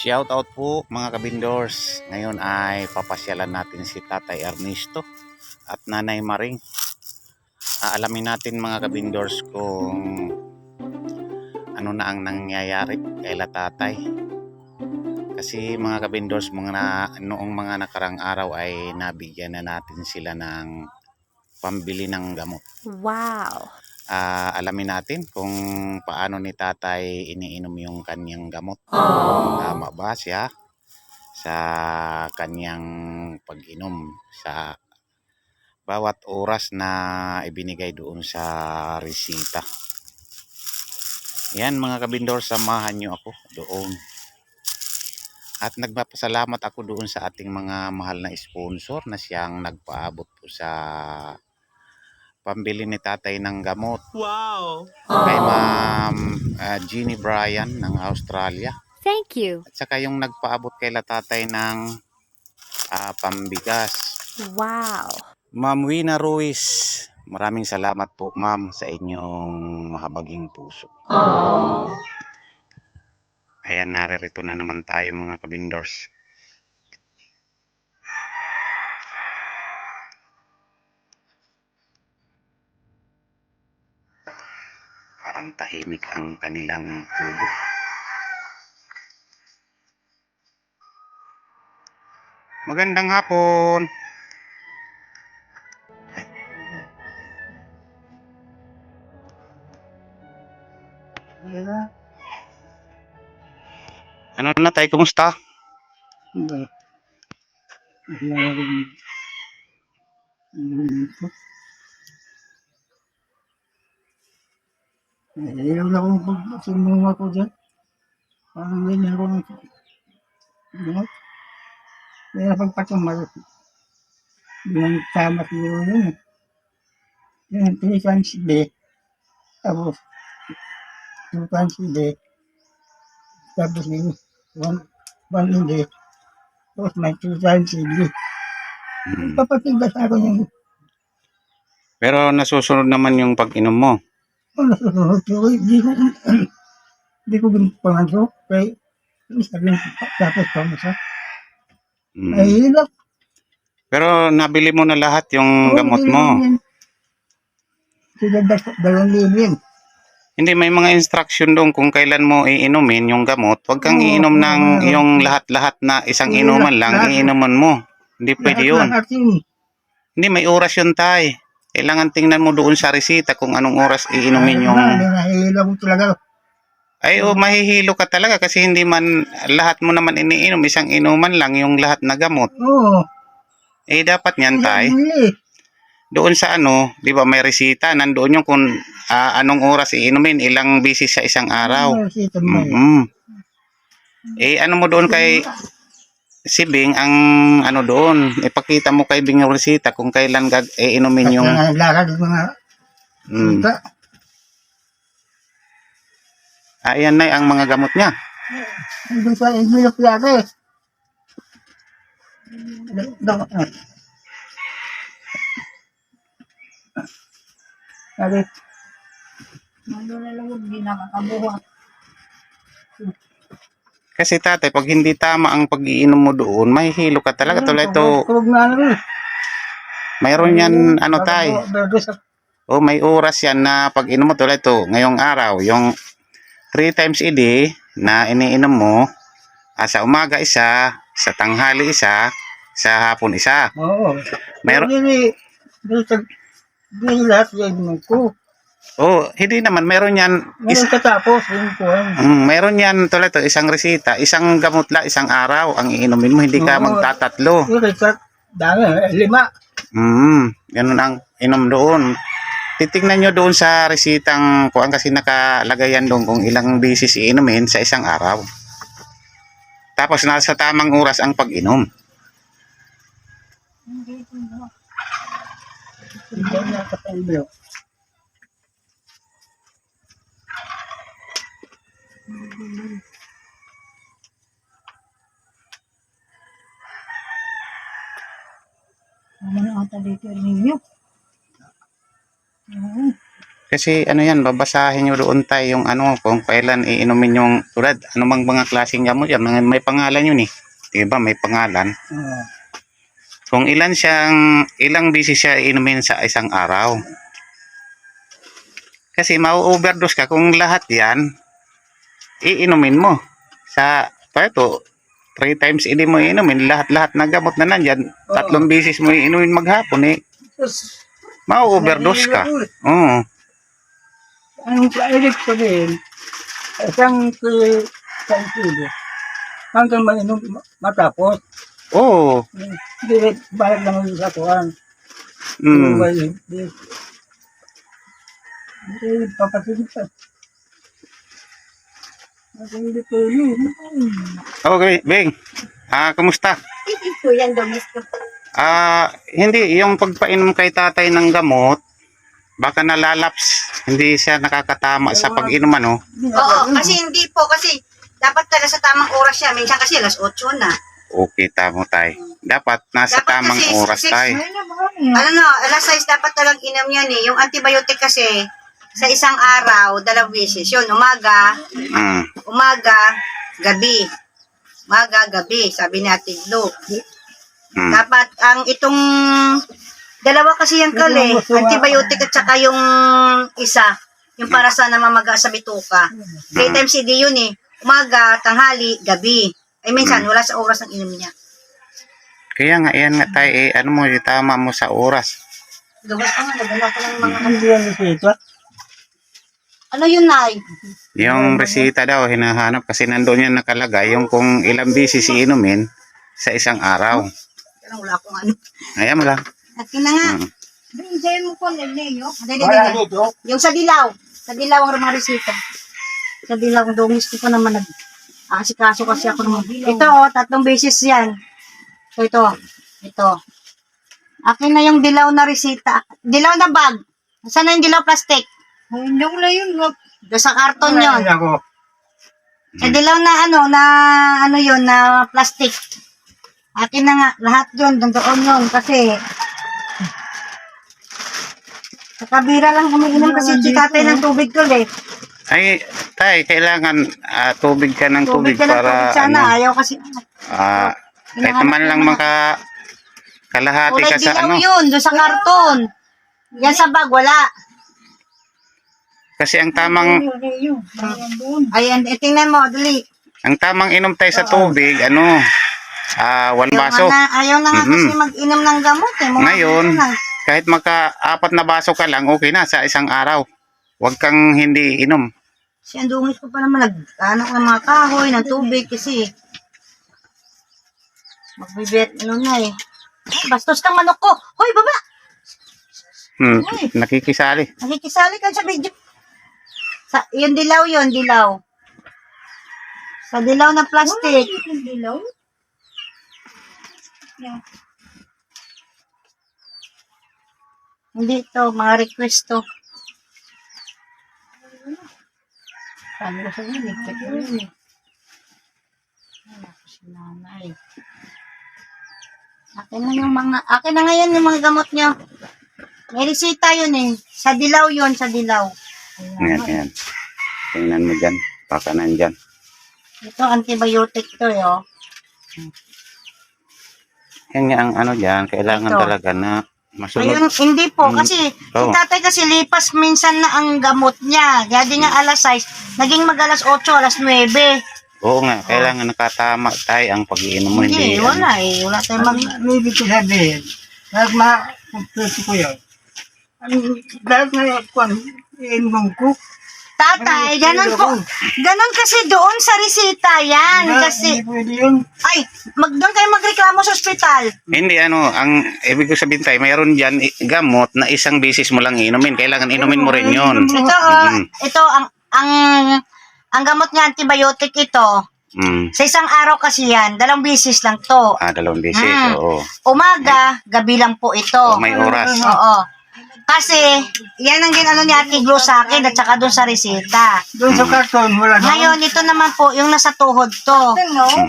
Shout out po mga kabindors. Ngayon ay papasyalan natin si Tatay Ernesto at Nanay Maring. Aalamin natin mga kabindors kung ano na ang nangyayari kay la Tatay. Kasi mga kabindors, mga na, noong mga nakarang araw ay nabigyan na natin sila ng pambili ng gamot. Wow. Ah, alamin natin kung paano ni tatay iniinom yung kanyang gamot. Kung Tama ba siya sa kanyang pag-inom sa bawat oras na ibinigay doon sa resita. Yan mga kabindor, samahan nyo ako doon. At nagpapasalamat ako doon sa ating mga mahal na sponsor na siyang nagpaabot po sa pambili ni tatay ng gamot Wow! kay Ma'am ah, Jeannie Bryan ng Australia. Thank you. At saka yung nagpaabot kay la tatay ng ah, pambigas. Wow. Ma'am Wina Ruiz, maraming salamat po ma'am sa inyong mahabaging puso. Ayan, naririto na naman tayo mga kabindors. Parang tahimik ang kanilang tubo. Magandang hapon. Ano na tayo, kumusta? Ayaw na akong pagsunong ako dyan. Parang ganyan ako ng gamot. Kaya pagpatumal, yung tama siguro yun. eh. Yung three times a day. Tapos, two times a day. Tapos yung one, one a day. Tapos may two times a day. Hmm. Papatigas ako yung Pero nasusunod naman yung pag-inom mo. Oh, nasusunod ko. Hindi ko, hindi ko pinansok. Kaya, sabi tapos pamasa. Hmm. Ay, hirap. Pero nabili mo na lahat yung gamot mo. Sila dalawang libo yun. Hindi, may mga instruction doon kung kailan mo iinumin yung gamot. Huwag kang Oo, iinom ng oo. yung lahat-lahat na isang Oo, inuman lang, lahat. iinuman mo. Hindi pwede yun. Hindi, may oras yun tay. Kailangan tingnan mo doon sa resita kung anong oras iinumin yung... Ay, nahihila ko talaga. Ay, oh, mahihilo ka talaga kasi hindi man lahat mo naman iniinom. Isang inuman lang yung lahat na gamot. Oo. Eh, dapat yan tay. Doon sa ano, di ba may resita, nandoon yung kung ah, anong oras iinumin, ilang bisis sa isang araw. Oo, si Tamay. mm Eh, ano mo doon kay si Bing, ang ano doon, ipakita mo kay Bing yung resita kung kailan gag iinumin yung... At lakad yung mga Mm. sita. Ah, yan na ang mga gamot niya. Hindi sa inilok yata eh. Sabi, Ano na lang hindi nakakabuhat. Kasi tatay, pag hindi tama ang pag-iinom mo doon, mahihilo ka talaga. Tulad ito, Tulog na ano mayroon yan, ano tay, o may oras yan na pag-inom mo. Tulad ito, ngayong araw, yung 3 times a day na iniinom mo, ah, sa umaga isa, sa tanghali isa, sa hapon isa. Oo. Meron, Hindi, hindi, hindi lahat yan ko. Oh, hindi naman, meron yan, Meron katapos, kuhan. mm, meron yan, tulad ito, isang resita, isang gamot lang, isang araw, ang iinumin mo, hindi ka Oo. magtatatlo. Yung research, dami, eh, lima. Mm, ganun ang inom doon. Titingnan nyo doon sa resitang kuan kasi nakalagay yan doon kung ilang beses iinumin sa isang araw. Tapos nasa tamang oras ang pag-inom. Hindi na katamblo. Ano na ata dito ninyo? Oo. Kasi ano yan, babasahin nyo doon tayo yung ano, kung kailan iinumin yung tulad. Ano mang mga klaseng gamot yan, may pangalan yun eh. Diba, may pangalan. Oo. Kung ilan siyang, ilang beses siya inumin sa isang araw. Kasi mau-overdose ka kung lahat yan, iinumin mo. Sa, pato, three times hindi mo iinumin, lahat-lahat na gamot na nandyan, tatlong beses mo iinumin maghapon eh, mau-overdose ka. ulit. Oo. Ang ibig sabihin, isang ki- isang kilo, hanggang mainom matapos, Oo. hindi balik naman sa kuhan. Mm. Hindi, hindi papasigit Okay, Beng. Ah, kumusta? Ito yan, domestic. Ah, hindi yung pagpainom kay tatay ng gamot, baka nalalaps. Hindi siya nakakatama sa pag-inom ano. Oo, kasi hindi po, kasi dapat talaga sa tamang oras siya. Minsan kasi alas 8 na. Okay, tamo tay. Dapat nasa Dapat tamang kasi oras six- tay. Ano no, alas 6 dapat talagang inom yan eh. Yung antibiotic kasi, sa isang araw, dalawang beses. Yun, umaga, Mm. umaga, gabi. Umaga, gabi, sabi ni Ate Glo. Mm. Dapat ang itong dalawa kasi yung kali, antibiotic at saka yung isa, yung para sa namamaga sa bituka. Three times a day yun eh. Umaga, tanghali, gabi. Ay minsan, wala sa oras ng inom niya. Kaya nga, yan nga tay, eh, ano mo, tama mo sa oras. Gawas ka nga, nagala ko ng mga... Hindi yan ito. Ano yun, Nay? Yung resita daw, hinahanap kasi nandoon yan nakalagay, yung kung ilang beses iinumin sa isang araw. Pero wala akong ano. Ayan mo lang. At yun na nga. Mm. Binigay mo ko, Lele, yo. Dali, dali. Yung sa dilaw. Sa dilaw ang mga resita. Sa dilaw, ang dungis ko pa naman nag... Asikaso kasi ako naman. Ito, oh, tatlong beses yan. So, ito. Ito. Akin na yung dilaw na resita. Dilaw na bag. Saan na yung dilaw plastic? Hindi ko na yun. Doon sa karton yon. Wala ako. Sa dilaw na ano, na ano yun, na plastic. Akin na nga, lahat yun, doon yun. Kasi, sa kabira lang umiinom kasi si tatay ng tubig ko eh. Ay, tay, kailangan ah, tubig ka ng tubig, Tubig ka ng para, tubig sana, ano, ayaw kasi. ah, kahit naman lang maka kalahati Kulay ka sa dilaw ano. yun, doon sa karton. Yan sa bag, wala. Kasi ang tamang Ayan, eh, tingnan mo, dali. ang tamang inom tayo sa tubig, ano, ah, one Ayaw, baso. na, ayaw na nga kasi mag-inom ng gamot eh. Mga Ngayon, ano na. kahit maka-apat na baso ka lang, okay na sa isang araw. Huwag kang hindi inom. Kasi ang dungis ko pa naman, nag, ano ko ng mga kahoy, ng tubig kasi. Magbibet, ano na eh. Ay, Bastos kang manok ko. Hoy, baba! Hmm, nakikisali. Nakikisali ka sa video. Sa, yung dilaw yun, dilaw. Sa dilaw na plastic. dilaw? Hindi to, mga request to. Sabi ko sa inyo, mo yun eh. Ay, naku, si nanay. Akin na yung mga, akin na ngayon yung mga gamot niyo. May resita yun eh. Sa dilaw yun, sa dilaw. Ayan, ayan. Tingnan mo dyan. Baka nandyan. Ito, antibiotic to eh, oh. Yan nga ang ano dyan. Kailangan Ito. talaga na masunod. Ayun, hindi po. Mm. Kasi, si Oo. tatay kasi lipas minsan na ang gamot niya. Kaya di nga alas 6, naging mag alas 8, alas 9. Oo nga, kailangan nakatama tayo ang pag-iinom mo. Hindi, Hindi, wala eh. Wala tayong mag... Ang ibig ko sabihin, dahil ma-puso ko yun, dahil na iinom ko, Tatay, ganun po. Ganun kasi doon sa resita yan. na- Kasi, hindi pwede yun. ay, mag, doon kayo magreklamo sa ospital. Hindi, ano, ang ibig ko sabihin tayo, mayroon dyan i- gamot na isang bisis mo lang inumin. Kailangan inumin mo rin yun. Ito, oh, Mm. ito, ang, ang, ang gamot niya, antibiotic ito. Mm. Sa isang araw kasi yan, dalawang bisis lang to. Ah, dalawang bisis, Mm. oo. Umaga, gabi lang po ito. O, may oras. Oo. Kasi, yan ang ginano ni Ate Glo sa akin at saka doon sa reseta. Doon sa karton, wala na. Ngayon, ito naman po, yung nasa tuhod to.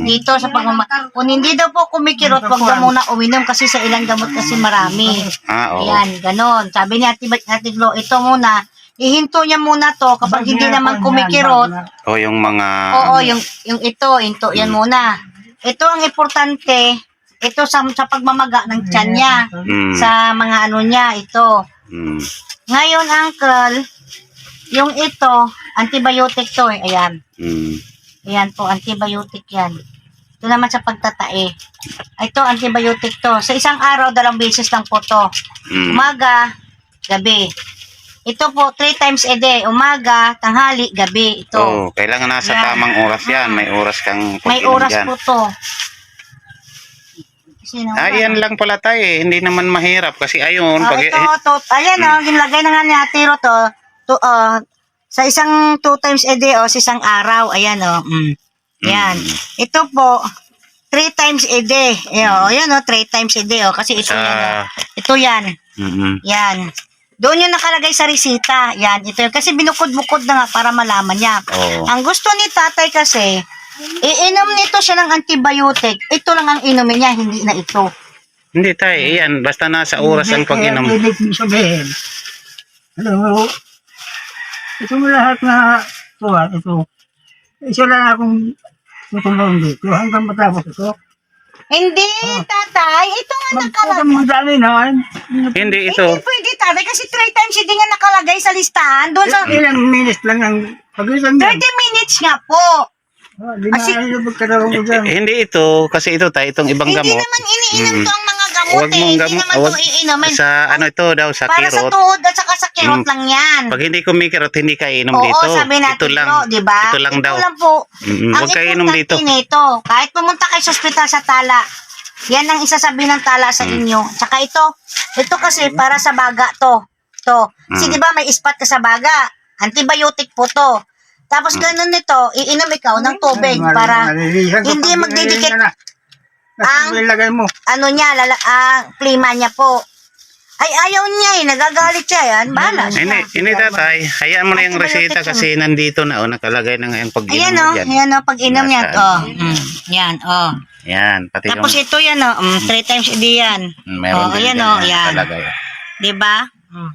Dito sa pagmama. Kung hindi daw po kumikirot, wag daw muna uminom kasi sa ilang gamot kasi marami. Ah, oo. Ayan, ganon. Sabi ni Ate, Ate Glo, ito muna, Ihinto niya muna to kapag hindi naman kumikirot. O yung mga... Oo, yung, yung ito, hinto yan muna. Ito ang importante, ito sa, sa pagmamaga ng tiyan niya. Mm, Sa mga ano niya, ito. Mm, Ngayon, uncle, yung ito, antibiotic to eh. Ayan. mm. Ayan po, antibiotic yan. Ito naman sa pagtatae. Ito, antibiotic to. Sa isang araw, dalawang beses lang po to. Mm. Umaga, gabi. Ito po, three times a day. Umaga, tanghali, gabi. Ito. Oo, kailangan nasa Yan. tamang oras yan. May oras kang May oras dyan. po to. Nung- Ah, yan lang pala tayo eh. Hindi naman mahirap kasi ayun. Oh, pag, ito, to, ayan oh, ginlagay na nga ni Ate Ro to. to ah, sa isang two times a day o sa isang araw. Ayan oh. Mm. Yan. Ito po, three times a day. Ayan, oh, ayan oh, three times a day oh. Kasi ito Sa- yan. oh. Ito yan. Mm-mm. Yan. Doon yung nakalagay sa resita. Yan, ito yun. Kasi binukod-bukod na nga para malaman niya. Oo. Ang gusto ni tatay kasi, iinom nito siya ng antibiotic. Ito lang ang inumin niya, hindi na ito. Hindi tayo, yan. Basta nasa oras ang pag-inom. Kaya ibig sabihin, alam mo, ito mo lahat na tuwa, ito. Isa lang akong tutulong dito hanggang matapos ito. Hindi, tatay. Ito nga nakalagay. Magpapang madali naman. Hindi Hindi ito. pwede, tatay. Kasi three times hindi nga nakalagay sa listahan. Doon sa Ilang minutes lang ang pag-isang 30 yan. minutes nga po. Oh, Kasi-. Eh, hindi ito. Kasi ito tayo, itong ibang Hindi gamot. naman iniinom Mm. to ang mga gamot Huwag eh. mong Hindi gamot. naman Huwag, to iinumin. sa ano ito daw, sa Para sa kirot. tuhod at saka sa kirot Mm. lang yan. Pag hindi kumikirot, hindi ka inom Oo, dito. sabi natin ito lang. bro, di ba? Ito lang daw. Ito lang po. Mm, Ang Huwag ka inom dito. importante nito, kahit pumunta kayo sa ospital sa tala, yan ang isasabi ng tala sa Mm. inyo. Tsaka ito, ito kasi para sa baga to. To. Kasi Mm. di ba may ispat ka sa baga? Antibiotic po to. Tapos Mm. ganun nito, iinom ikaw ng tubig Ay, para malilihan hindi pag magdidikit ka na. ang- Ang ilagay mo. ano niya, lala, ah, klima niya po. Ay, ayaw niya eh. Nagagalit siya yan. Bahala siya. Hindi, hindi tatay. Hayaan mo na yung reseta kasi nandito na. Oh, nakalagay na nga yung pag-inom Ayan mo o, dyan. ayan o, pag inom yan. Nasaan? Oh, mm, yan, oh. Yan, pati Tapos yung... ito yan o, mm, three times a day yan. Mm, Meron oh, din ayan dyan o, yan. nakalagay. Di ba? Mm.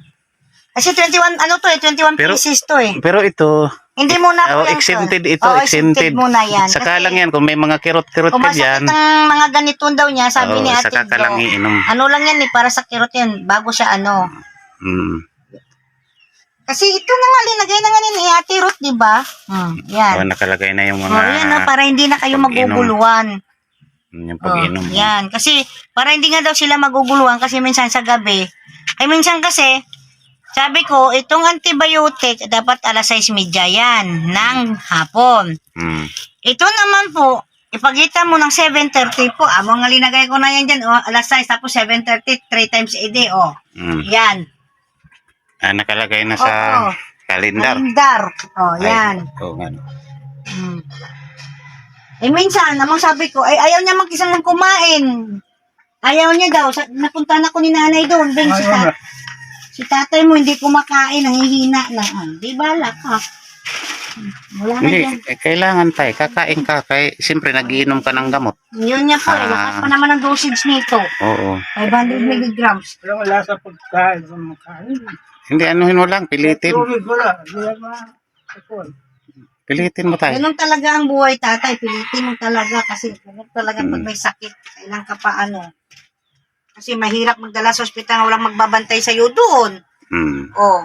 Kasi 21, ano to eh, 21 Pero- pieces to eh. Pero ito, Hindi muna oh, po yan, exempted sir. ito, Oo, exempted. muna yan. Saka Kasi lang yan, kung may mga kirot-kirot Kung ka masakit dyan, ang mga ganito daw niya, sabi Oo, ni Ate saka ka Jo, lang iinom. ano lang yan eh, para sa kirot yan, bago siya ano. mm, Kasi ito na nga, linagay na nga ni Ate Ruth, di ba? Hmm, yan. oh, nakalagay na yung mga... Oh, yan o, para hindi na kayo pag-inom. maguguluhan. yung Oh, pag-inom. yan. Kasi, para hindi nga daw sila maguguluhan kasi minsan sa gabi. Ay, minsan kasi, sabi ko, itong antibiotic, dapat alas 6.30 yan, ng hapon. Mm, Ito naman po, ipagita mo ng 7.30 po. Amo nga linagay ko na yan dyan, oh, alas 6, tapos 7.30, 3 times a day, oh. mm. Yan. Ah, nakalagay na sa Oo. kalendar. Kalendar. Oh, Ay, yan. Oo nga. no. Hmm. Eh, minsan, namang sabi ko, ay, ayaw niya mag-isang lang kumain. Ayaw niya daw. Sa, napunta na ko ni nanay doon. Ta- na. Si tatay mo hindi kumakain, nanghihina na. Ah, di bala ka. Hmm, Wala na Hindi, dyan. eh, kailangan tayo. Kakain ka. Kay, siyempre, nagiinom ka ng gamot. Yun niya po, eh. Ah. Lakas pa naman ang dosage nito. Oo. 500 milligrams. Pero wala sa pagkain. Sa makain. Hindi, anuhin mo lang. Pilitin. Tubig wala. Wala na. Ako. Pilitin mo tayo. Ganun talaga ang buhay, tatay. Pilitin mo talaga kasi ganun talaga pag may sakit. Kailan ka pa ano. Kasi mahirap magdala sa ospital na walang magbabantay sa'yo doon. Mm. Oh.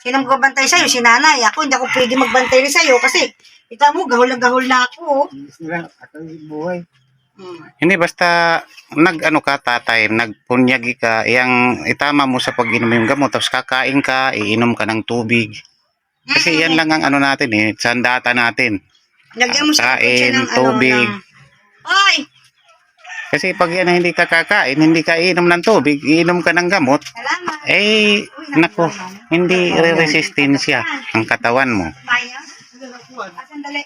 Sino magbabantay sa'yo? Si nanay. Ako, hindi ako pwede magbantay rin sa'yo kasi ikaw mo, gahol na gahol na ako. Ako buhay. Hmm. Hindi, basta nag ano ka tatay, nagpunyagi ka, yang itama mo sa pag-inom yung gamot, tapos kakain ka, iinom ka ng tubig. Kasi yan lang ang ano natin eh, sandata natin. Lagyan mo sa Kain, ng tubig. ano ng... Ay! Kasi pag yan hindi ka kakain, hindi ka iinom ng tubig, iinom ka ng gamot, eh, nako, hindi re-resistensya ang katawan mo. Sandali.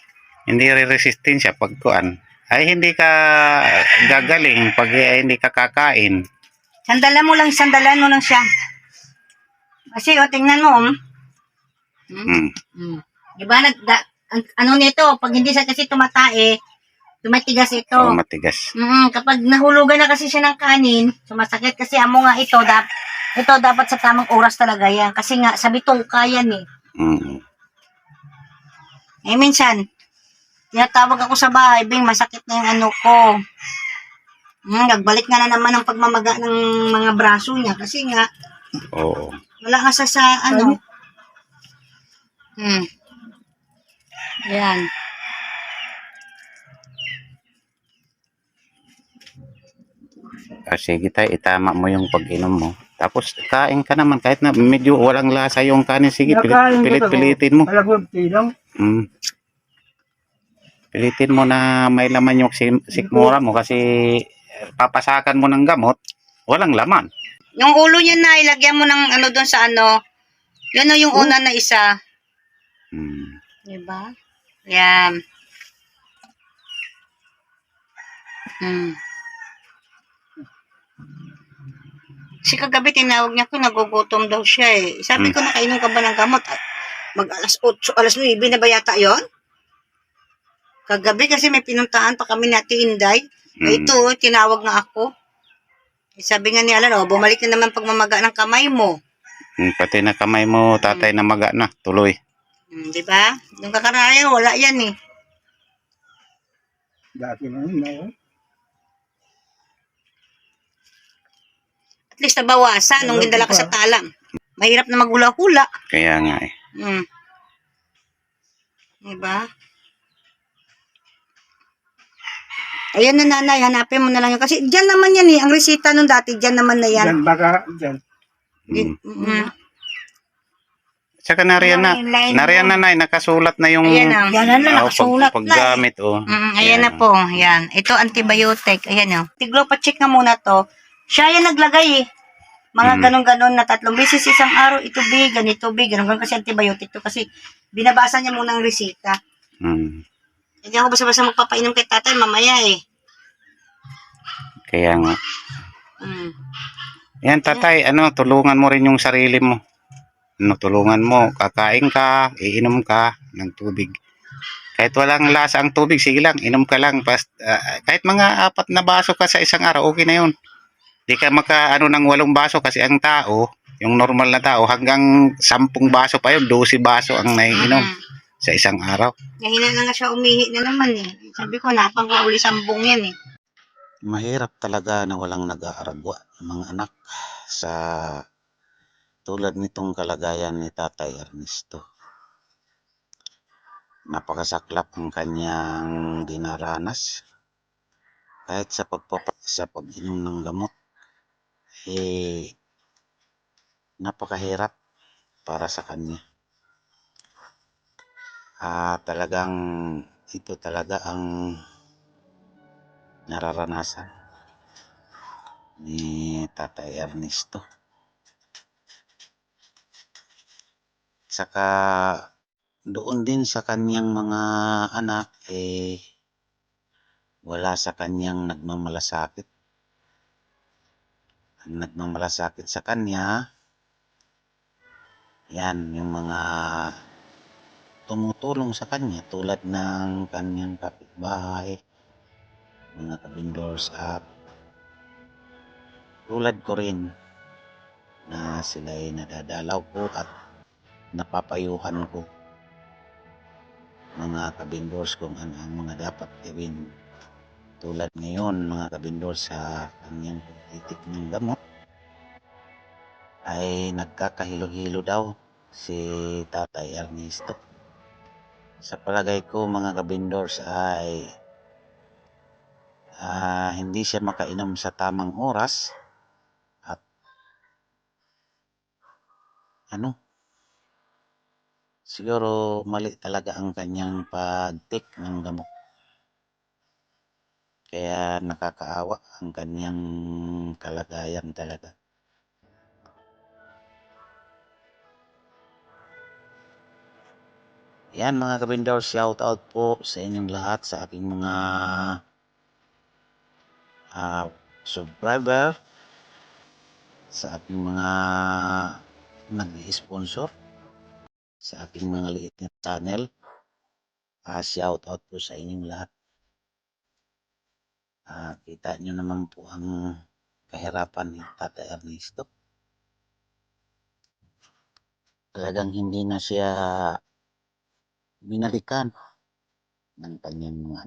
Hindi re-resistensya pag kuan. Ay hindi ka gagaling pag eh, hindi ka kakain. Sandalan mo lang, sandalan mo lang siya. Kasi, o, tingnan mo, um. Mm. Mm. Diba, nag, da, ang- ano nito, pag hindi siya kasi tumatae, tumatigas ito. Oo, matigas. Mm, kapag nahulugan na kasi siya ng kanin, sumasakit kasi amo nga ito, dap, Ito, dapat sa tamang oras talaga yan. Kasi nga, sa bituka yan eh. Mm. Eh, minsan, tinatawag ako sa bahay, Bing, masakit na yung ano ko. Hmm, nagbalik nga na naman ang pagmamaga ng mga braso niya. Kasi nga, Oo. wala nga sa, sa ano. Hmm. Yan. Ah, sige tayo, itama mo yung pag-inom mo. Tapos kain ka naman kahit na medyo walang lasa yung kanin. Sige, pilit, pilit pilitin mo. Malagod tilang. Mm. Pilitin mo na may laman yung sim- sikmura mo kasi papasakan mo ng gamot, walang laman. Yung ulo niya na, ilagyan mo ng ano doon sa ano. Yan o yung una na isa. Mm. Diba? Yan. Hmm. Si kagabi tinawag niya ko, nagugutom daw siya eh. Sabi ko, nakainom ka ba ng gamot? Ah, Mag alas 8, alas 9 na ba yata yon? Kagabi kasi may pinuntahan pa kami ni Ate Inday. Mm. Eh, Ito, tinawag nga ako. Eh, Sabi nga ni Alan, oh, bumalik na naman pagmamaga ng kamay mo. Mm, Pati na kamay mo, tatay na maga na, tuloy. Hmm, di ba? Yung kakaraya, wala yan eh. Dati na yun. no? At least nabawasan nung gindala ka sa talang. Mahirap na maghula-hula. Kaya nga eh. Hmm. Diba? Ayan na nanay, hanapin mo na lang yun. Kasi dyan naman yan eh. Ang resita nung dati, dyan naman na yan. Yan baka dyan. Mm. Mm. Tsaka nariyan na, Line, line nariyan na na, nakasulat na yung Ayan na. Yan na lang, oh, nakasulat pag, na eh. paggamit. Oh. Mm, ayan na po. Yan. Ito, antibiotic. Ayan o. Tiglo pa check na muna to. Siya yan naglagay eh. Mga Mm. ganon-ganon na tatlong beses isang araw, ito big, ganito big, ganun ganun kasi antibiotic to kasi binabasa niya muna ang resita. Mm. Hindi ako basta-basta magpapainom kay tatay mamaya eh. Kaya nga. Mm. Yan tatay, ano, tulungan mo rin yung sarili mo. Ano, tulungan mo, kakain ka, iinom ka ng tubig. Kahit walang lasa ang tubig, sige lang, inom ka lang. Bast, ah, kahit mga apat na baso ka sa isang araw, okay na yun. Di ka maka, ano, ng walong baso kasi ang tao, yung normal na tao, hanggang sampung baso pa yun, 12 baso ang naiinom Mm. sa isang araw. Nahina na nga siya umihi na naman eh. Sabi ko, napang ko uli sambong yan eh. Mahirap talaga na walang nag-aaragwa ng mga anak sa tulad nitong kalagayan ni Tatay Ernesto. Napakasaklap ang kanyang dinaranas. Kahit sa pagpapa sa pag-inom ng gamot, eh, napakahirap para sa kanya. Ah, talagang ito talaga ang nararanasan ni Tatay Ernesto. Saka doon din sa kanyang mga anak eh wala sa kanyang nagmamalasakit. Ang nagmamalasakit sa kanya. Yan yung mga tumutulong sa kanya tulad ng kanyang kapitbahay mga kabindors at tulad ko rin na sila'y nadadalaw ko at napapayuhan ko. Mga kabindors kung ano ang mga dapat gawin tulad ngayon mga kabindors sa kanyang pagtitik ng gamot ay nagkakahilo-hilo daw si Tatay Ernesto. Sa palagay ko mga kabindors ay ah, hindi siya makainom sa tamang oras at ano? Siguro mali talaga ang kanyang pagtik ng gamot kaya nakakaawa ang kanyang kalagayan talaga yan mga kabindor shout out po sa inyong lahat sa aking mga ah, subscriber sa aking mga nag-sponsor sa aking mga liit na channel. Ah, shout out po sa inyong lahat. Uh, kita nyo naman po ang kahirapan ni Tata Ernesto. Talagang hindi na siya binalikan ng kanyang mga